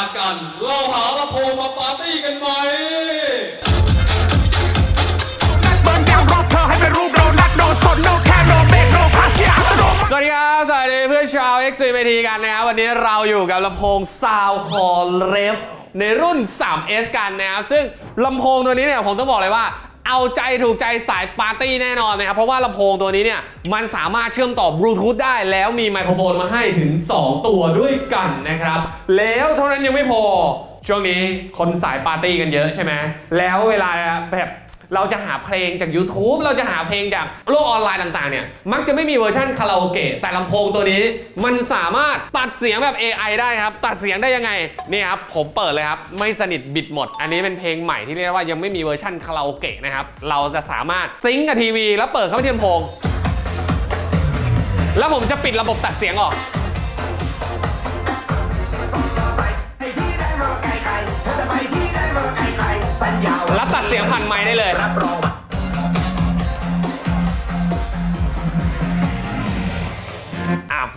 าศกัน เราหาลำโพงมาปาร์ตี้กันไหมเบิร์นแกวรอบเธอให้เป็นรูปเรานัดโนสนโนแคร์โนเบรกโนพาสที่อัตโนมัติสวัสดีครับ สวัสดีเพื่อนชาว x อ t กันนะครับ วันนี้เราอยู่กับลำโพง Sound Call Ref ในรุ่น 3S กันนะครับ ซึ่งลำโพงตัวนี้เนี่ยผมต้องบอกเลยว่า เอาใจถูกใจสายปาร์ตี้แน่นอนนะครับ เพราะว่าลำโพงตัวนี้เนี่ย มันสามารถเชื่อมต่อบลูทูธได้ แล้วมีไมโครโฟนมาให้ถึง 2 ตัวด้วยกันนะครับ แล้วเท่านั้นยังไม่พอ ช่วงนี้คนสายปาร์ตี้กันเยอะใช่ไหมแล้วเวลาแบบ เราจะหาเพลงจาก YouTube เราจะหาเพลงจากโลกออนไลน์ต่างๆเนี่ยมักจะไม่มีเวอร์ชันคาราโอเกะแต่ลำโพงตัวนี้ มันสามารถตัดเสียงแบบ AI ได้ครับ ตัดเสียงได้ยังไงนี่ครับผมเปิดเลยครับ ไม่สนิทบิดหมด อันนี้เป็นเพลงใหม่ที่เรียกว่ายังไม่มีเวอร์ชันคาราโอเกะนะครับเราจะสามารถซิงก์กับทีวี แล้วเปิดเข้าไปที่ลำโพงแล้วผมจะปิดระบบตัดเสียงออก เลยรับรอง อะ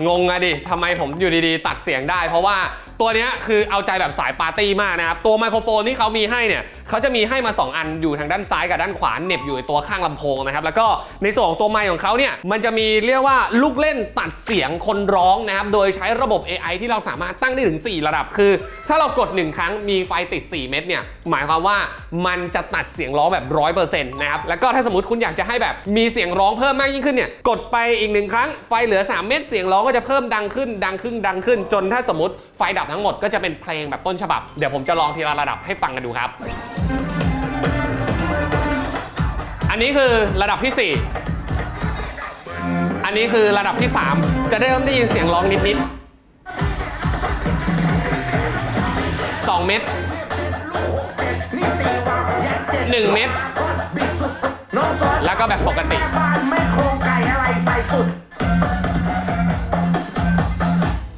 งงอะดิทำไมผมอยู่ดีๆ ตัดเสียงได้ เพราะว่า ตัวนี้คือเอาใจแบบสายปาร์ตี้มากนะครับ ตัวไมโครโฟนที่เขามีให้เนี่ยเขาจะมีให้มา 2 อันอยู่ทางด้านซ้ายกับด้านขวาเน็บอยู่ในตัวข้างลำโพงนะครับ แล้วก็ในส่วนของตัวไมค์ของเขาเนี่ยมันจะมีเรียกว่าลูกเล่นตัดเสียงคนร้องนะครับ โดยใช้ระบบ AI ที่เราสามารถตั้งได้ถึง 4 ระดับ คือ ถ้าเรากด 1 ครั้งมีไฟติด 4 เม็ดเนี่ยหมายความว่ามันจะตัดเสียงร้องแบบ 100%นะครับแล้วก็ถ้าสมมติคุณอยากจะให้แบบมีเสียงร้องเพิ่มมากยิ่งขึ้นเนี่ยกดไปอีกหนึ่งครั้งไฟเหลือ 3 เม็ดเสียงร้องก็จะเพิ่มดังขึ้นดังขึ้นดังขึ้นจนถ้าสมมติไฟดับทั้งหมดก็จะเป็นเพลงแบบต้นฉบับ เดี๋ยวผมจะลองทีละระดับให้ฟังกันดูครับ อันนี้คือระดับที่ 4 อันนี้คือระดับที่ 3 จะได้เริ่มได้ยินเสียงร้องนิดๆ2เม็ด1เม็ดน้องสอนแล้วก็แบบปกติ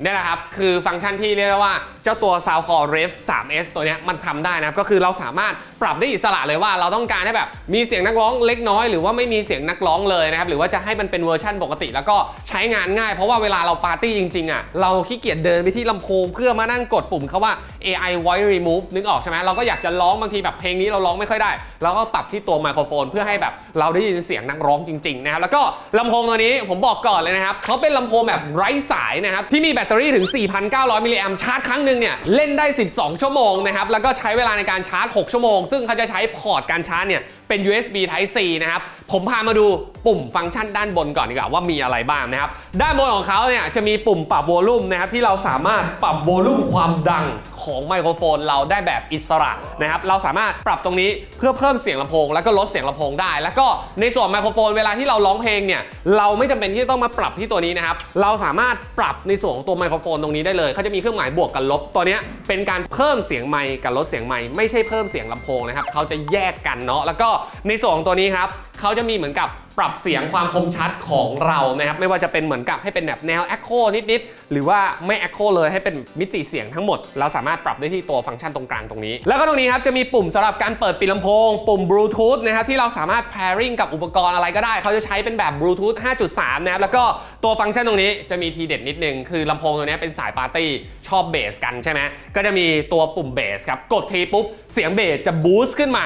นี่แหละครับ คือฟังก์ชันที่เรียกได้ว่าเจ้าตัว Soundcore Ref 3S ตัวนี้มันทำได้นะครับก็คือเราสามารถปรับได้อิสระเลยว่าเราต้องการให้แบบมีเสียงนักร้องเล็กน้อย หรือว่าไม่มีเสียงนักร้องเลยนะครับ หรือว่าจะให้มันเป็นเวอร์ชันปกติ แล้วก็ใช้งานง่าย เพราะว่าเวลาเราปาร์ตี้จริงๆอะเราขี้เกียจเดินไปที่ลำโพงเพื่อมานั่งกดปุ่มเขาว่า AI Voice Remove นึกออกใช่ไหมเราก็อยากจะร้องบางทีแบบเพลงนี้เราร้องไม่ค่อยได้เราก็ปรับที่ตัวไมโครโฟนเพื่อให้แบบเราได้ยินเสียงนักร้องจริงๆนะครับแล้วก็ลำโพงตัวนี้ผมบอกก่อนเลยนะครับเขาเป็นลำโพงแบบไร้สายนะครับที่มีแบตตอรี่ถึง 4,900 มิลลิแอมชาร์จครั้งหนึ่งเนี่ยเล่นได้ 12 ชั่วโมงนะครับแล้วก็ใช้เวลาในการชาร์จ 6 ชั่วโมง ซึ่งเขาจะใช้พอร์ตการชาร์จเนี่ย เป็น USB Type C นะครับ ผมพามาดูปุ่มฟังก์ชันด้านบนก่อนดีกว่าว่ามีอะไรบ้างนะครับ ด้านบนของเขาเนี่ยจะมีปุ่มปรับโวลูมนะครับที่เราสามารถปรับโวลูมความดังของไมโครโฟนเราได้แบบอิสระนะครับ เราสามารถปรับตรงนี้เพื่อเพิ่มเสียงลำโพง แล้วก็ลดเสียงลำโพงได้ แล้วก็ในส่วนไมโครโฟนเวลาที่เราร้องเพลงเนี่ยเราไม่จำเป็นที่จะต้องมาปรับที่ตัวนี้นะครับ เราสามารถปรับในส่วนของตัวไมโครโฟนตรงนี้ได้เลยเขาจะมีเครื่องหมายบวกกับลบตัวนี้เป็นการเพิ่มเสียงไมค์กับลดเสียงไมค์ไม่ใช่เพิ่มเสียงลำโพงนะครับเขาจะแยกกันเนาะแล้วก็ในส่วนของตัวนี้ครับเขาจะมีเหมือนกับปรับเสียงความคมชัดของเรานะครับไม่ว่าจะเป็นเหมือนกับให้เป็นแบบแนว Echo นิดๆหรือว่าไม่ Echo เลยให้เป็นมิติเสียงทั้งหมด เราสามารถปรับได้ที่ตัวฟังก์ชันตรงกลางตรงนี้ แล้วก็ตรงนี้ครับจะมีปุ่มสำหรับการเปิดปิดลำโพง ปุ่ม Bluetooth นะครับที่เราสามารถ pairing กับอุปกรณ์อะไรก็ได้ เขาจะใช้เป็นแบบ Bluetooth 5.3 นะครับแล้วก็ตัวฟังก์ชันตรงนี้จะมีทีเด็ดนิดนึงคือลำโพงตัวนี้เป็นสายปาร์ตี้ชอบเบสกันใช่ไหมก็จะมีตัวปุ่มเบสครับกดทีปุ๊บเสียงเบสจะบูสต์ขึ้นมา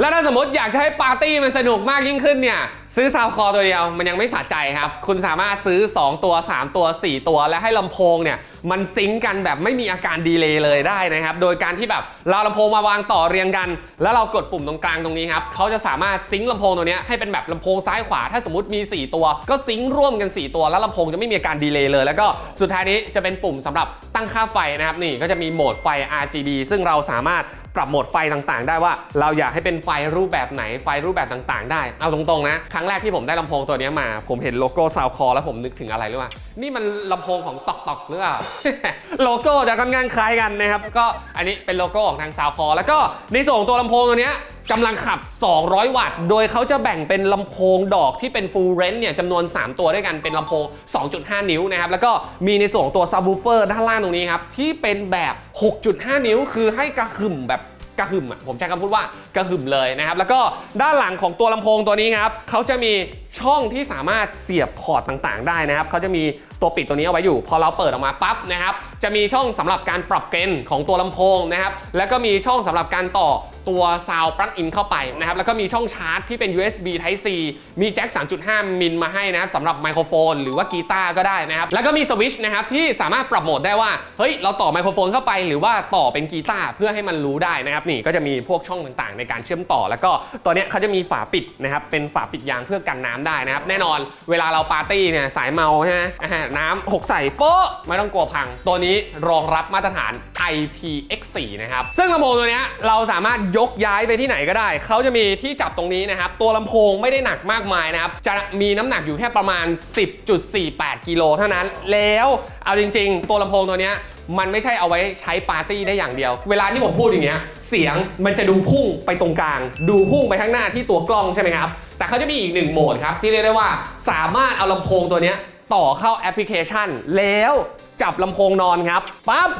แล้วถ้าสมมติอยากจะให้ปาร์ตี้มันสนุกมากยิ่งขึ้นเนี่ย ซื้อซาวคอตัวเดียวมันยังไม่สะใจครับ คุณสามารถซื้อ 2 ตัว 3 ตัว 4 ตัว และให้ลำโพงเนี่ยมันซิงกันแบบไม่มีอาการดีเลย์เลยได้นะครับ โดยการที่แบบเราลำโพงมาวางต่อเรียงกัน แล้วเรากดปุ่มตรงกลางตรงนี้ครับเขาจะสามารถซิงก์ลำโพงตัวนี้ให้เป็นแบบลำโพงซ้ายขวา ถ้าสมมติมี 4 ตัว ก็ซิงก์ร่วมกัน 4 ตัว แล้วลำโพงจะไม่มีอาการดีเลย์เลย แล้วก็สุดท้ายนี้จะเป็นปุ่มสำหรับตั้งค่าไฟนะครับนี่ก็จะมีโหมดไฟ RGB ซึ่งเราสามารถ ปรับโหมดไฟต่างๆ ได้ว่าเราอยากให้เป็นไฟรูปแบบไหนไฟรูปแบบต่างๆ ได้ เอาตรงๆนะครั้งแรกที่ผมได้ลำโพงตัวนี้มา ผมเห็นโลโก้ซาวคอแล้วผมนึกถึงอะไรรู้ป่ะนี่มันลำโพงของตอกตอกหรือเปล่าโลโก้จะค่อนข้างคล้ายกันนะครับก็อันนี้เป็นโลโก้ของทางซาวคอแล้วก็ในส่วนของตัวลำโพงตัวนี้ กำลังขับ 200 วัตต์ โดยเขาจะแบ่งเป็นลำโพงดอกที่เป็นฟูลเรนส์เนี่ยจำนวน 3 ตัวด้วยกันเป็นลำโพง 2.5 นิ้วนะครับ แล้วก็มีในส่วนของตัวซับวูเฟอร์ด้านล่างตรงนี้ครับ ที่เป็นแบบ 6.5 นิ้ว คือให้กระหึ่มแบบกระหึ่มอะผมใช้คำพูดว่ากระหึ่มเลยนะครับ แล้วก็ด้านหลังของตัวลำโพงตัวนี้ครับเขาจะมี ช่องที่สามารถเสียบพอร์ตต่างๆ ได้นะครับเขาจะมีตัวปิดตัวนี้เอาไว้อยู่ พอเราเปิดออกมาปั๊บนะครับ จะมีช่องสำหรับการปรับเกณฑ์ของตัวลำโพงนะครับ แล้วก็มีช่องสำหรับการต่อตัวซาวปลั๊กอินเข้าไปนะครับ แล้วก็มีช่องชาร์จที่เป็น USB Type C มีแจ็ค 3.5 มิลมาให้นะครับสำหรับไมโครโฟน หรือว่ากีตาร์ก็ได้นะครับ แล้วก็มีสวิชนะครับที่สามารถปรับโหมดได้ว่า เฮ้ย เราต่อไมโครโฟนเข้าไป หรือว่าต่อเป็นกีตาร์เพื่อให้มันรู้ได้นะครับ นี่ก็จะมีพวกช่องต่างๆ ในการเชื่อมต่อ แล้วก็ตัวเนี้ยเขาจะมีฝาปิดนะครับ เป็นฝาปิดยางเพื่อกันน้ำได้นะครับ แน่นอนเวลาเราปาร์ตี้เนี่ยสายเมาใช่ไหมน้ำหกใส่โป๊ะไม่ต้องกลัวพัง ตัวนี้รองรับมาตรฐาน IP 4 นะครับ ซึ่งลำโพงตัวนี้เราสามารถยกย้ายไปที่ไหนก็ได้ เขาจะมีที่จับตรงนี้นะครับ ตัวลำโพงไม่ได้หนักมากมายนะครับ จะมีน้ำหนักอยู่แค่ประมาณ 10.48 กิโลเท่านั้น แล้วเอาจริง ๆ ตัวลำโพงตัวนี้มันไม่ใช่เอาไว้ใช้ปาร์ตี้ได้อย่างเดียว เวลาที่ผมพูดอย่างเงี้ย เสียงมันจะดูพุ่งไปตรงกลาง ดูพุ่งไปข้างหน้าที่ตัวกล้องใช่ไหมครับ แต่เขาจะมีอีกหนึ่งโหมดครับ ที่เรียกได้ว่าสามารถเอาลำโพงตัวนี้ต่อเข้าแอปพลิเคชัน แล้วจับลำโพงนอนครับปั๊บ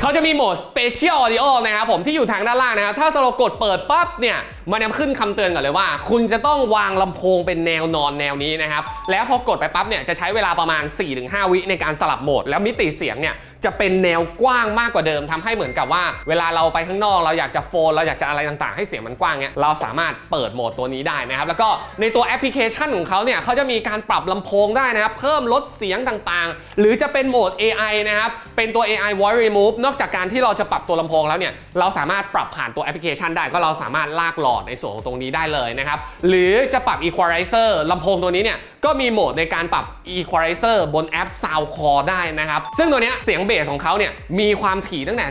เขาจะมีโหมด Special Audio นะครับผมที่อยู่ทางด้านล่างนะครับ ถ้าเรากดเปิดปั๊บเนี่ย มันจะขึ้นคำเตือนก่อนเลยว่า คุณจะต้องวางลำโพงเป็นแนวนอนแนวนี้นะครับ แล้วพอกดไปปั๊บเนี่ยจะใช้เวลาประมาณ 4-5 วิในการสลับโหมด แล้วมิติเสียงเนี่ยจะเป็นแนวกว้างมากกว่าเดิมทำให้เหมือนกับว่า เวลาเราไปข้างนอกเราอยากจะโฟนเราอยากจะอะไรต่างๆ ให้เสียงมันกว้างเนี่ยเราสามารถเปิดโหมดตัวนี้ได้นะครับ แล้วก็ในตัวแอปพลิเคชันของเขาเนี่ยเขาจะมีการปรับลำโพงได้นะครับ เพิ่มลดเสียงต่างๆ หรือจะเป็นโหมด AI นะครับ เป็นตัว AI voice remove นอกจากการที่เราจะปรับตัวลำโพงแล้วเนี่ยเราสามารถปรับผ่านตัวแอปพลิเคชันได้ก็เราสามารถลากหลอดในส่วนของตรงนี้ได้เลยนะครับ หรือจะปรับ equalizer ลำโพงตัวนี้เนี่ยก็มีโหมดในการปรับ equalizer บนแอป SoundCore ได้นะครับ ซึ่งตัวนี้เสียงเบสของเขาเนี่ยมีความถี่ตั้งแต่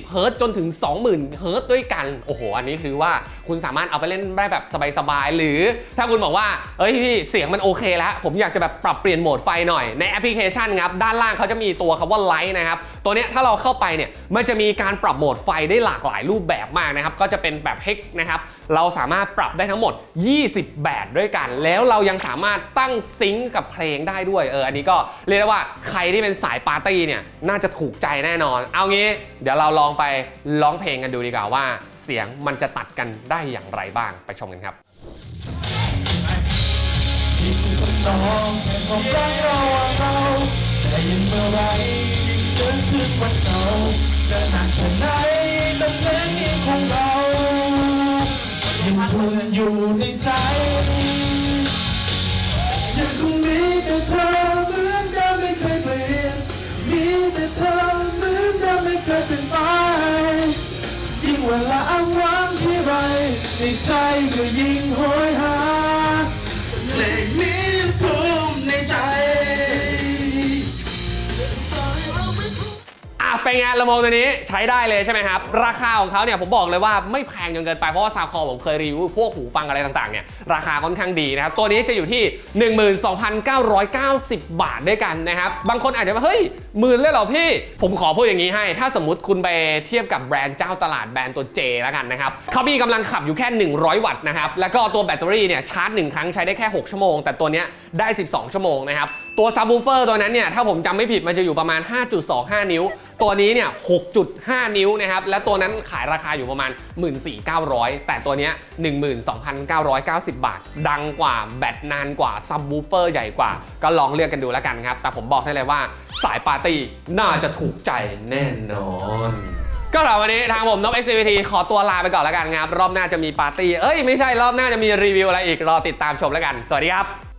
40เฮิรตจนถึง 20,000เฮิรตด้วยกัน โอ้โห อันนี้คือว่าคุณสามารถเอาไปเล่นได้แบบสบายๆ หรือถ้าคุณบอกว่า เอ้ยพี่เสียงมันโอเคแล้ว ผมอยากจะแบบปรับเปลี่ยนโหมดไฟหน่อยในแอปพลิเคชันครับ ด้านล่างเขาจะมีตัวคำว่าไลท์นะครับ ตัวนี้ถ้าเราเข้าไปเนี่ยมันจะมีการปรับโหมดไฟได้หลากหลายรูปแบบมากนะครับ ก็จะเป็นแบบเฮกนะครับเราสามารถปรับได้ทั้งหมด 20 แบบด้วยกัน แล้วเรายังสามารถตั้งซิงก์กับเพลงได้ด้วยเอออันนี้ก็เรียกได้ว่าใครที่เป็นสายปาร์ตี้เนี่ยน่าจะถูกใจแน่นอน เอางี้ เดี๋ยวเราลองไปร้องเพลงกันดูดีกว่าว่า เสียงมันจะตัดกันได้อย่างไรบ้างไปชมกันครับยิ่งทดลองแห่งความรักราเราแต่ยังเมื่อไรยิ่งจนถึงวันเก่าจะนานแค่ไหนแต่เพลงนี้ของเรา ยังทนอยู่ในใจยังคงมีแต่เธอ เป็นไงลำโพงตัวนี้ใช้ได้เลยใช่ไหมครับ ราคาของเขาเนี่ยผมบอกเลยว่าไม่แพงจนเกินไป เพราะว่าซาวคอผมเคยรีวิวพวกหูฟังอะไรต่างๆเนี่ยราคาค่อนข้างดีนะครับ ตัวนี้จะอยู่ที่ 12,990 บาทด้วยกันนะครับ บางคนอาจจะว่าเฮ้ยหมื่นเลยเหรอพี่ ผมขอพูดอย่างนี้ให้ ถ้าสมมติคุณไปเทียบกับแบรนด์เจ้าตลาดแบรนด์ตัว J แล้วกันนะครับเขามีกำลังขับอยู่แค่ 100 วัตต์นะครับแล้วก็ตัวแบตเตอรี่เนี่ยชาร์จ 1 ครั้งใช้ได้แค่ 6 ชั่วโมง แต่ตัวเนี้ยได้ 12 ชั่วโมงนะครับ ตัวซับวูเฟอร์ตัวนั้นเนี่ย ถ้าผมจำไม่ผิดมันจะอยู่ประมาณ 5.25 นิ้ว ตัวนี้เนี่ย 6.5 นิ้วนะครับ และตัวนั้นขายราคาอยู่ประมาณ 14,900 แต่ตัวนี้ย12,990 บาท ดังกว่าแบตนานกว่าซับวูเฟอร์ใหญ่กว่า ก็ลองเลือกกันดูแล้วกันครับ แต่ผมบอกให้เลยว่าสายปาร์ตี้น่าจะถูกใจแน่นอนก็สำหรับวันนี้ทางผมนบ XCVT ขอตัวลาไปก่อนแล้วกันครับ รอบหน้าจะมีปาร์ตี้ เอ้ย ไม่ใช่รอบหน้าจะมีรีวิวอะไรอีก รอติดตามชมแล้วกัน สวัสดีครับ